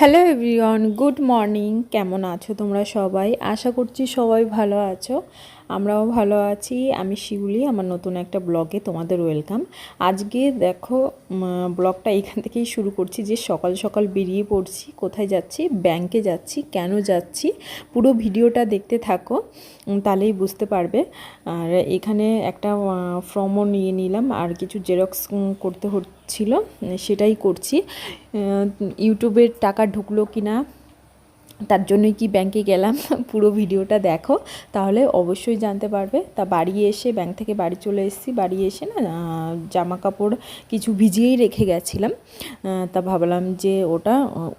Hello everyone good morning কেমন আছো তোমরা সবাই? আশা করছি সবাই ভালো আছো। আমরাও ভালো আছি। আমি শিউলি, আমার নতুন একটা ব্লগে তোমাদের ওয়েলকাম। আজকে দেখো ব্লগটা এখান থেকেই শুরু করছি যে সকাল সকাল বেরিয়ে পড়ছি, কোথায় যাচ্ছি ব্যাংকে যাচ্ছি, কেন যাচ্ছি, পুরো ভিডিওটা দেখতে থাকো তাহলেই বুঝতে পারবে। আর এখানে একটা ফর্মও নিয়ে নিলাম, আর কিছু জেরক্স করতে হচ্ছিল, সেটাই করছি। ইউটিউবের টাকা ঢুকলো কি না তার জন্যই কি ব্যাংকে গেলাম? পুরো ভিডিওটা দেখো। তাহলে অবশ্যই জানতে পারবে। তা বাড়ি এসে ব্যাংক থেকে বাড়ি চলে এসেছি। বাড়ি এসে না জামা কাপড় কিছু ভিজিয়েই রেখে গেছিলাম। তা ভাবলাম যে ওটা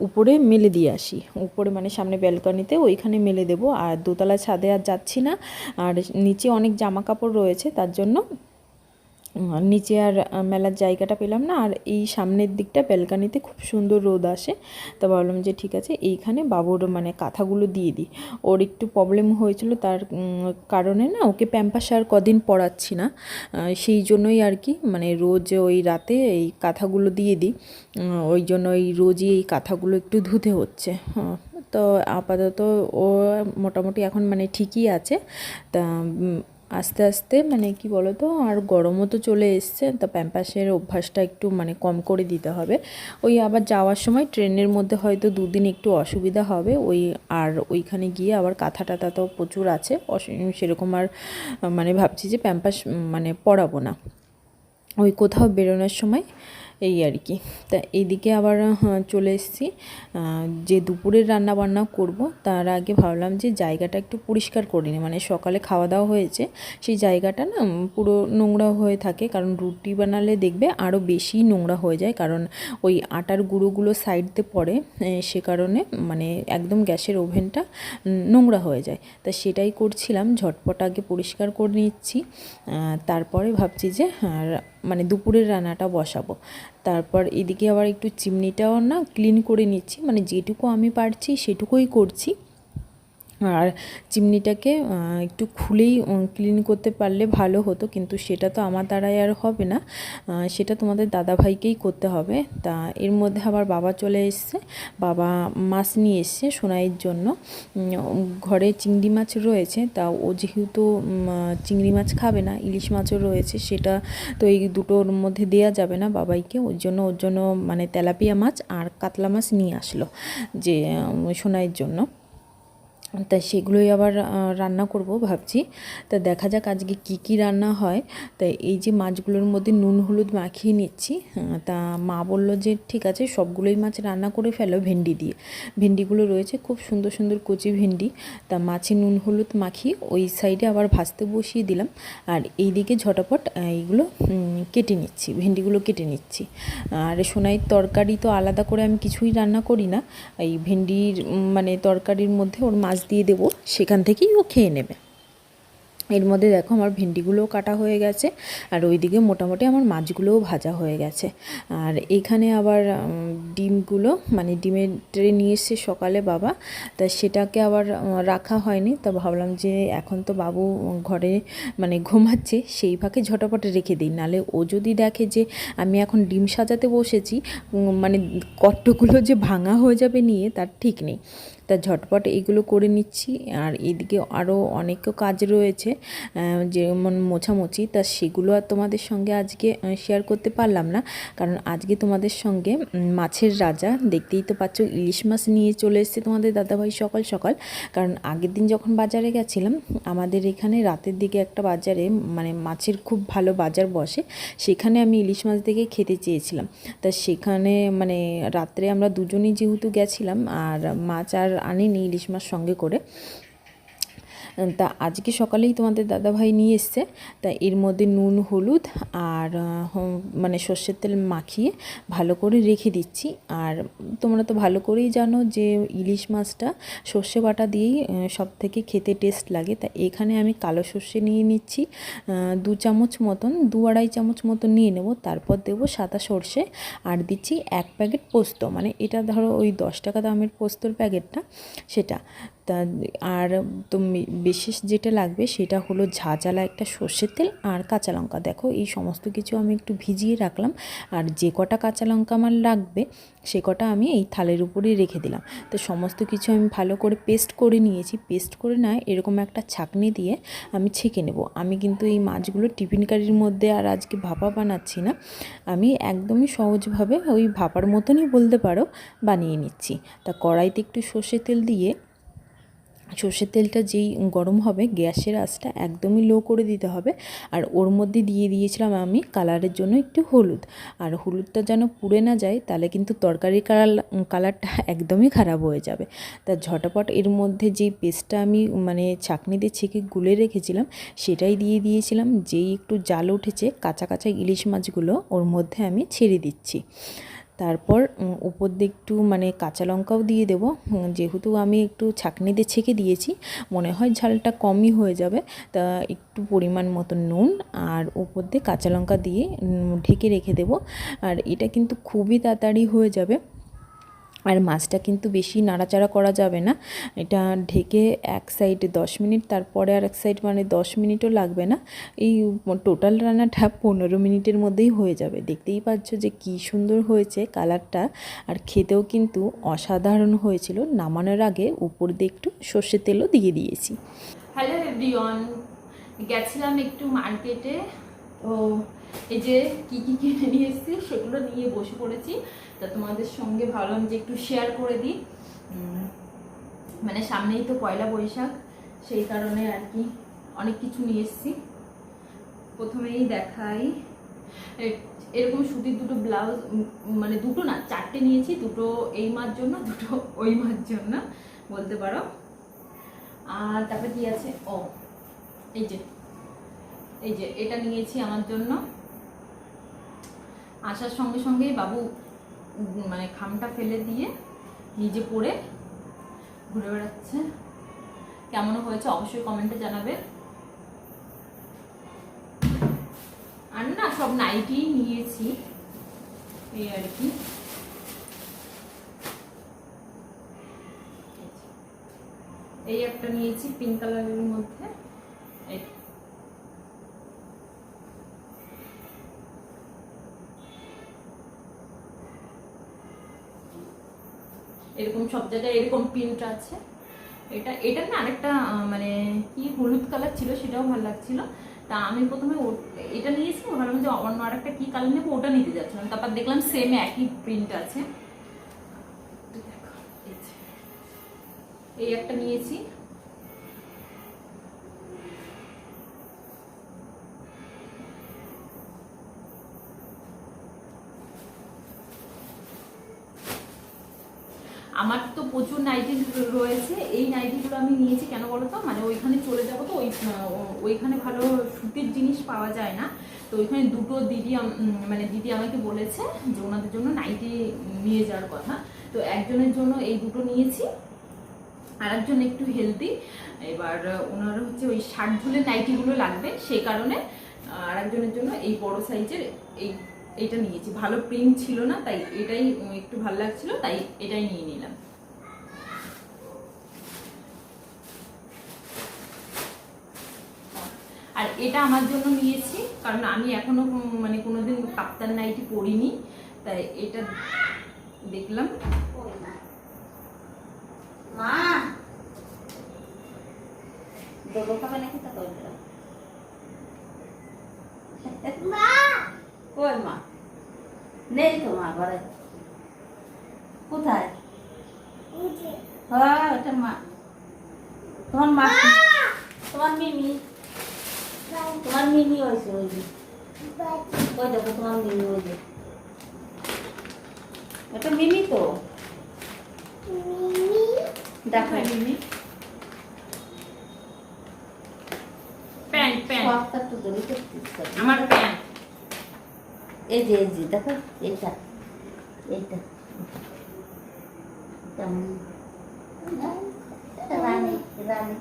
উপরে মেলে দিয়ে আসি। উপরে মানে সামনে ব্যালকনিতে ওইখানে মেলে দেবো। আর দোতলা ছাদে আর যাচ্ছি না। আর নিচে অনেক জামা কাপড় রয়েছে, তার জন্য নিচে আর মেলার জায়গাটা পেলাম না, আর এই সামনের দিকটা ব্যালকানিতে খুব সুন্দর রোদ আসে। তা ভাবলাম যে ঠিক আছে, এইখানে বাবুর মানে কাঁথাগুলো দিয়ে দিই। ওর একটু প্রবলেম হয়েছিল তার কারণে না ওকে প্যাম্পাস আর কদিন পড়াচ্ছি না। সেই জন্যই আর কি মানে রোজ ওই রাতে এই কাঁথাগুলো দিয়ে দিই। ওই জন্য ওই রোজই এই কাঁথাগুলো একটু ধুতে হচ্ছে। হ্যাঁ তো আপাতত ও মোটামুটি এখন মানে ঠিকই আছে। তা আস্তে আস্তে মানে কি বলো তো আর গরমও তো চলে এসছে, তো প্যাম্পাসের অভ্যাসটা একটু মানে কম করে দিতে হবে। ওই আবার যাওয়ার সময় ট্রেনের মধ্যে হয়তো দুদিন একটু অসুবিধা হবে, ওই আর ওইখানে গিয়ে আবার কাঁথা টাথা তো প্রচুর আছে সেরকম আর মানে ভাবছি যে প্যাম্পাস মানে পড়াবো না। ওই কোথাও বেরোনোর সময় এই আর কি। তা এইদিকে আবার চলে এসেছি। যে দুপুরের রান্না বান্না করব, তার আগে ভাবলাম যে জায়গাটা একটু পরিষ্কার করে নিই। মানে সকালে খাওয়া দাওয়া হয়েছে, সেই জায়গাটা না পুরো নোংরা হয়ে থাকে। কারণ রুটি বানালে দেখবে আরও বেশি নোংরা হয়ে যায়। কারণ ওই আটার গুঁড়োগুলো সাইডতে পড়ে সে কারণে মানে একদম গ্যাসের ওভেনটা নোংরা হয়ে যায়। তা সেটাই করছিলাম, ঝটপট আগে পরিষ্কার করে নিচ্ছি। তারপরে ভাবছি যে মানে দুপুরের রান্নাটা বসাবো। তারপর এদিকে আবার একটু চিমনিটাও না ক্লিন করে নিচ্ছি। মানে যেটুকু আমি পারছি সেটুকুই করছি। আর চিমনিটাকে একটু খুলেই ক্লিন করতে পারলে ভালো হতো, কিন্তু সেটা তো আমার দ্বারাই আর হবে না। সেটা তোমাদের দাদাভাইকেই করতে হবে। তা এর মধ্যে আবার বাবা চলে এসছে। বাবা মাছ নিয়ে এসছে সোনাইয়ের জন্য। ঘরে চিংড়ি মাছ রয়েছে। তা ও যেহেতু চিংড়ি মাছ খাবে না, ইলিশ মাছও রয়েছে, সেটা তো এই দুটোর মধ্যে দেয়া যাবে না বাবাইকে। ওর জন্য ওর জন্য মানে তেলাপিয়া মাছ আর কাতলা মাছ নিয়ে আসলো, যে সোনাইয়ের জন্য। তা সেগুলোই আবার রান্না করব ভাবছি। তা দেখা যাক আজকে কি কি রান্না হয়। তা এই যে মাছগুলোর মধ্যে নুন, হলুদ মাখিয়ে নিচ্ছি। তা মা বলল যে, ঠিক আছে, সবগুলোই মাছ রান্না করে ফেলো ভেন্ডি দিয়ে। ভেন্ডিগুলো রয়েছে, খুব সুন্দর সুন্দর কচি ভেন্ডি। তা মাছে নুন, হলুদ মাখিয়ে ওই সাইডে আবার ভাজতে বসিয়ে দিলাম। আর এইদিকে ঝটাপট এইগুলো কেটে নিচ্ছি, ভেন্ডিগুলো কেটে নিচ্ছি। আর সোনাইয়ের তরকারি তো আলাদা করে আমি কিছুই রান্না করি না। এই ভেন্ডির মানে তরকারির মধ্যে ওর মাছ দিয়ে দেবো, সেখান থেকেই ও খেয়ে নেবে। এর মধ্যে দেখো আমার ভেন্ডিগুলোও কাটা হয়ে গেছে, আর ওইদিকে মোটামুটি আমার মাছগুলোও ভাজা হয়ে গেছে। আর এখানে আবার ডিমগুলো মানে ডিমের ট্রে নিয়ে এসছে সকালে বাবা, তা সেটাকে আবার রাখা হয়নি। তা ভাবলাম যে এখন তো বাবু ঘরে মানে ঘুমাচ্ছে, সেই ফাঁকে ঝটাপট রেখে দিই। নালে ও যদি দেখে যে আমি এখন ডিম সাজাতে বসেছি মানে কট্টগুলো যে ভাঙা হয়ে যাবে নিয়ে, তার ঠিক নেই। তা ঝটপট এগুলো করে নিচ্ছি। আর এদিকে আরও অনেক কাজ রয়েছে যেমন মোছামুছি, তা সেগুলো আর তোমাদের সঙ্গে আজকে শেয়ার করতে পারলাম না। কারণ আজকে তোমাদের সঙ্গে মাছের রাজা, দেখতেই তো পাচ্ছ ইলিশ মাছ নিয়ে চলে এসেছে তোমাদের দাদাভাই সকাল সকাল। কারণ আগের দিন যখন বাজারে গেছিলাম, আমাদের এখানে রাতের দিকে একটা বাজারে মানে মাছের খুব ভালো বাজার বসে, সেখানে আমি ইলিশ মাছ দেখে খেতে চেয়েছিলাম। তা সেখানে মানে রাত্রে আমরা দুজনেই যেহেতু গেছিলাম, আর মাছ আর আনিনি ইলিশ মাছ সঙ্গে করে। তা আজকে সকালেই তোমাদের দাদাভাই নিয়ে এসছে। তা এর মধ্যে নুন, হলুদ আর মানে সর্ষের তেল মাখিয়ে ভালো করে রেখে দিচ্ছি। আর তোমরা তো ভালো করেই জানো যে ইলিশ মাছটা সর্ষে বাটা দিয়েই সব থেকে খেতে টেস্ট লাগে। তা এখানে আমি কালো সর্ষে নিয়ে নিচ্ছি। দু চামচ মতন, দু আড়াই চামচ মতন নিয়ে নেব। তারপর দেবো সাদা সর্ষে আর দিচ্ছি এক প্যাকেট পোস্ত। মানে এটা ধরো ওই দশ টাকা দামের পোস্তর প্যাকেটটা, সেটা। তা আর তো বিশেষ যেটা লাগবে সেটা হলো ঝাঁঝালা একটা সর্ষের তেল আর কাঁচা লঙ্কা। দেখো এই সমস্ত কিছু আমি একটু ভিজিয়ে রাখলাম আর যে কটা কাঁচা লঙ্কা আমার লাগবে সে কটা আমি এই থালের উপরেই রেখে দিলাম। তো সমস্ত কিছু আমি ভালো করে পেস্ট করে নিয়েছি। পেস্ট করে না এরকম একটা ছাকনি দিয়ে আমি ছেঁকে নেব। আমি কিন্তু এই মাছগুলো টিফিন কারির মধ্যে আর আজকে ভাপা বানাচ্ছি না। আমি একদমই সহজভাবে ওই ভাপার মতনই বলতে পারো বানিয়ে নিচ্ছি। তা কড়াইতে একটু সর্ষের তেল দিয়ে সর্ষের তেলটা যেই গরম হবে, গ্যাসের আঁচটা একদমই লো করে দিতে হবে। আর ওর মধ্যে দিয়ে দিয়েছিলাম আমি কালারের জন্য একটু হলুদ। আর হলুদটা যেন পুড়ে না যায়, তাহলে কিন্তু তরকারির কালার কালারটা একদমই খারাপ হয়ে যাবে। তা ঝটাপট এর মধ্যে যেই পেস্টটা আমি মানে ছাঁকনি দিয়ে ছেঁকে গুলে রেখেছিলাম, সেটাই দিয়ে দিয়েছিলাম। যেই একটু জাল উঠেছে, কাঁচা কাঁচা ইলিশ মাছগুলো ওর মধ্যে আমি ছেড়ে দিচ্ছি। তারপর উপর দিয়ে একটু মানে কাঁচা লঙ্কাও দিয়ে দেবো। যেহেতু আমি একটু ছাঁকনিতে ছেঁকে দিয়েছি, মনে হয় ঝালটা কমই হয়ে যাবে। তা একটু পরিমাণ মতো নুন আর উপর দিয়ে কাঁচা লঙ্কা দিয়ে ঢেকে রেখে দেবো। আর এটা কিন্তু খুবই তাড়াতাড়ি হয়ে যাবে। আর মাছটা কিন্তু বেশি নাড়াচাড়া করা যাবে না। এটা ঢেকে এক সাইড দশ মিনিট, তারপরে আর এক সাইড মানে দশ মিনিটও লাগবে না। এই টোটাল রান্নাটা পনেরো মিনিটের মধ্যেই হয়ে যাবে। দেখতেই পাচ্ছ যে কী সুন্দর হয়েছে কালারটা আর খেতেও কিন্তু অসাধারণ হয়েছিল। নামানোর আগে উপর দিয়ে একটু সর্ষের তেলও দিয়ে দিয়েছি। হ্যালো এভরিওয়ান গেছিলাম একটু মার্কেটে ও এই যে কি কি কিনে নিয়ে এসেছি সেগুলো নিয়ে বসে পড়েছি। তা তোমাদের সঙ্গে ভাবলাম যে একটু শেয়ার করে দিই। মানে সামনেই তো পয়লা বৈশাখ, সেই কারণে আর কি অনেক কিছু নিয়ে এসেছি। প্রথমেই দেখাই এরকম সুতির দুটো ব্লাউজ মানে দুটো না, চারটে নিয়েছি, দুটো এই মার জন্য, দুটো ওই মার জন্য, বলতে পারো। আর তারপরে কি আছে? ও, এই যে এই যে, এটা নিয়েছি আমার জন্য। আসার সঙ্গে সঙ্গেই বাবু মানে খামটা ফেলে দিয়ে নিজে পড়ে ঘুরে বেড়াচ্ছে। কেমন হয়েছে অবশ্যই কমেন্টে জানাবে। আর না, সব নাইটি নিয়েছি। এই আর কি। এই একটা নিয়েছি পিঙ্ক কালারের মধ্যে। এই এরকম সব জায়গায় এরকম প্রিন্ট আছে। এটা এটা না আরেকটা মানে কি হলুদ কালার ছিল সেটাও ভালো লাগছিল। তা আমি প্রথমে এটা নিয়েছি ভাবলাম যে অন্য আরেকটা কি কালার নেব, ওটা নিতে যাচ্ছিলাম। তারপর দেখলাম সেম একই প্রিন্ট আছে। এই একটা নিয়েছি। আমার তো প্রচুর নাইটি রয়েছে। এই নাইটিগুলো আমি নিয়েছি কেন বলো তো মানে ওইখানে চলে যাব তো, ওই ওইখানে ভালো সুতির জিনিস পাওয়া যায় না। তো ওইখানে দুটো দিদি মানে দিদি আমাকে বলেছে যে ওনাদের জন্য নাইটি নিয়ে যাওয়ার কথা। তো একজনের জন্য এই দুটো নিয়েছি। আর একজন একটু হেলদি এবার ওনার হচ্ছে ওই ষাট ঝুলের নাইটিগুলো লাগবে সেই কারণে আর একজনের জন্য এই বড় সাইজের এই এইটা নিয়েছি। ভালো প্রিন্ট ছিল না তাই এটাই একটু ভালো লাগছিল তাই এটাই নিয়ে নিলাম। আর এটা আমার জন্য নিয়েছি কারণ আমি এখনও মানে কোনোদিন কাপ্তান নাইটি পরিনি তাই এটা দেখলাম। মা! দেবো খাবে নাকি তা করবে মা! কই মা? নেই তো মা ঘরে। কোথায়? হ্যাঁ ওটা মা। তোমার মা তোমার মিমি। তোমার মিমি হয়েছে ওই যে। ওই দেখো তোমার মিমি ওই যে। ওটা মিমি তো? দেখো। মিমি। Pant pant. আমার প্যান্ট। এই যে এই যে দেখো এইটা এইটা। রানী রানী।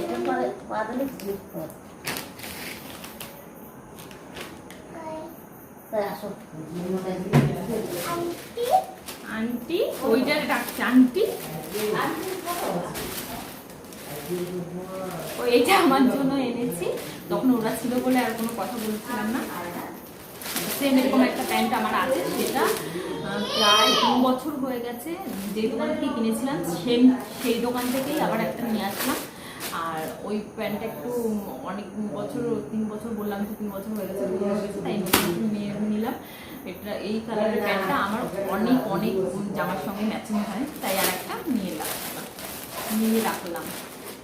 এটা পরে বাদলে কর। আন্টি ওইটা ডাকছে আন্টি আন্টি এটা আমার জন্য এনেছি। তখন ওরা ছিল বলে আর কোনো কথা বলছিলাম না। সেম এরকম একটা প্যান্ট আমার আছে সেটা প্রায় দু বছর হয়ে গেছে। যে দোকান থেকে কিনেছিলাম সেম সেই দোকান থেকেই আবার একটা নিয়ে আসলাম। আর ওই প্যান্টটা একটু অনেক বছর, তিন বছর বললাম তো, তিন বছর হয়ে গেছে, দু হয়ে গেছে, তাই নিয়ে নিলাম। এটা, এই কালারের প্যান্টটা আমার অনেক অনেক জামার সঙ্গে ম্যাচিং হয়, তাই আর একটা নিয়ে রাখলাম নিয়ে রাখলাম।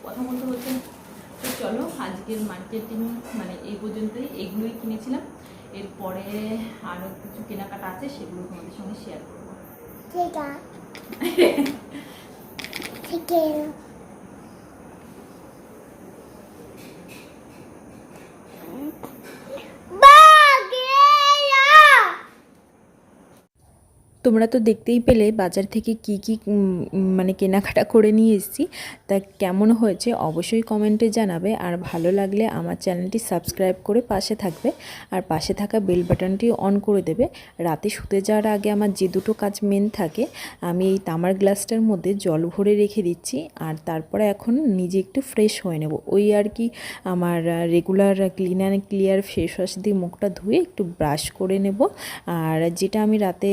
কথা বলতে বলতে, তো চলো, আজকের মার্কেটিং মানে এই পর্যন্তই, এগুলোই কিনেছিলাম। এরপরে আরও কিছু কেনাকাটা আছে সেগুলো তোমাদের সঙ্গে শেয়ার করব। ঠিক আছে ঠিক আছে বাগেয়া তোমরা তো দেখতেই পেলে বাজার থেকে কি কি মানে কেনাকাটা করে নিয়ে এসেছি। তা কেমন হয়েছে অবশ্যই কমেন্টে জানাবে। আর ভালো লাগলে আমার চ্যানেলটি সাবস্ক্রাইব করে পাশে থাকবে। আর পাশে থাকা বেল বাটনটি অন করে দেবে। রাতে শুতে যাওয়ার আগে আমার যে দুটো কাজ মেন থাকে, আমি এই তামার গ্লাসটার মধ্যে জল ভরে রেখে দিচ্ছি। আর তারপরে এখন নিজে একটু ফ্রেশ হয়ে নেব। ওই আর কি আমার regular Clean and Clear face wash দিয়ে মুখটা ধুয়ে একটু ব্রাশ করে নেব। আর যেটা আমি রাতে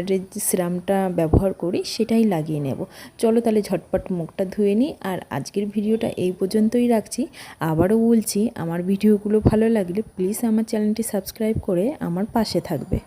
গার্নিয়ারের যে সিরামটা ব্যবহার করি সেটাই লাগিয়ে নেব। চলো তাহলে ঝটপট মুখটা ধুয়ে নিই আর আজকের ভিডিওটা এই পর্যন্তই রাখছি। আবারও বলছি, আমার ভিডিওগুলো ভালো লাগলে প্লিজ আমার চ্যানেলটি সাবস্ক্রাইব করে আমার পাশে থাকবে।